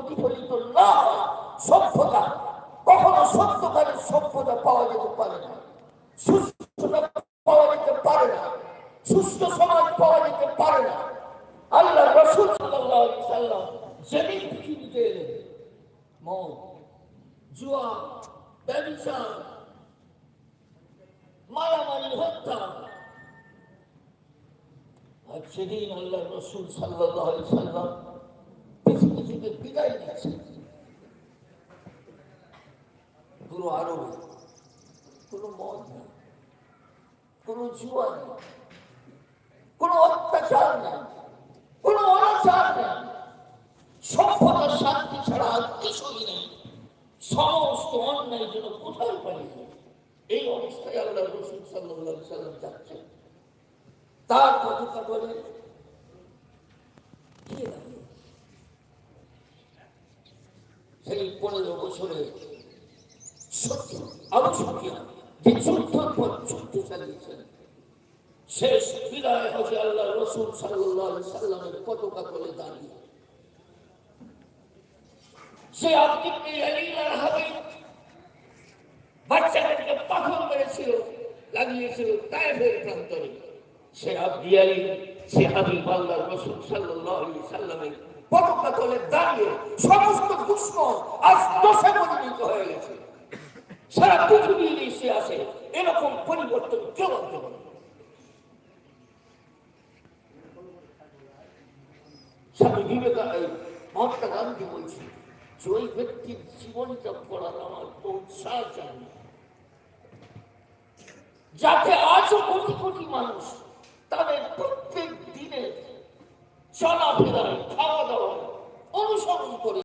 প্রতিফলিত না সভ্যতা। কখনো সত্যকারের সভ্যতা পাওয়া যেতে পারে না। সুস্থতা পাওয়া যেতে পারে না। সুস্থ সমাজ পাওয়া যেতে পারে না। আল্লাহ রসুল আলাইহি সাল্লাম পৃথিবীতে এলেন, মদ, জুয়া, ব্যবসা, মারামারি, হত্যা, আর সেদিন আল্লাহ রসুল আলাইহি সাল্লাম থেকে বিদায় নিয়েছেন পুরো আরবে, কোনো মদ নেই কোনো জুয়া নেই কোনো অত্যাচার নেই, কোনো অনাচার নেই। সভ্যতা শান্তি ছাড়া আর কিছুই নেই। সমস্ত অন্যায় যেন কোথায় পালিয়ে এই অবস্থায় আল্লাহ রসুল সাল্লাহ সাল্লাম যাচ্ছেন। তার কথা বলে, কে দাঁড়িয়ে? সেই পনেরো বছরে সত্য আবু সুফিয়ান যে পতাকা দাঁড়িয়ে। সে প্রান্তরে। সে আব্দি আলী, সে হাবিব আল্লাহ রসুল সাল্লাহ সাল্লামের পতাকা তলে দাঁড়িয়ে সমস্ত দুশ্মন আজ দশে হয়ে গেছে সারা পৃথিবীর এসে এরকম পরিবর্তন কেউ আনতে। স্বামী বিবেকানন্দ মহাত্মা গান্ধী বলছে যে ওই ব্যক্তির জীবনটা পড়ার আমার উৎসাহ চাই যাতে আজও কোটি কোটি মানুষ তাদের প্রত্যেক দিনের চলাফেরায়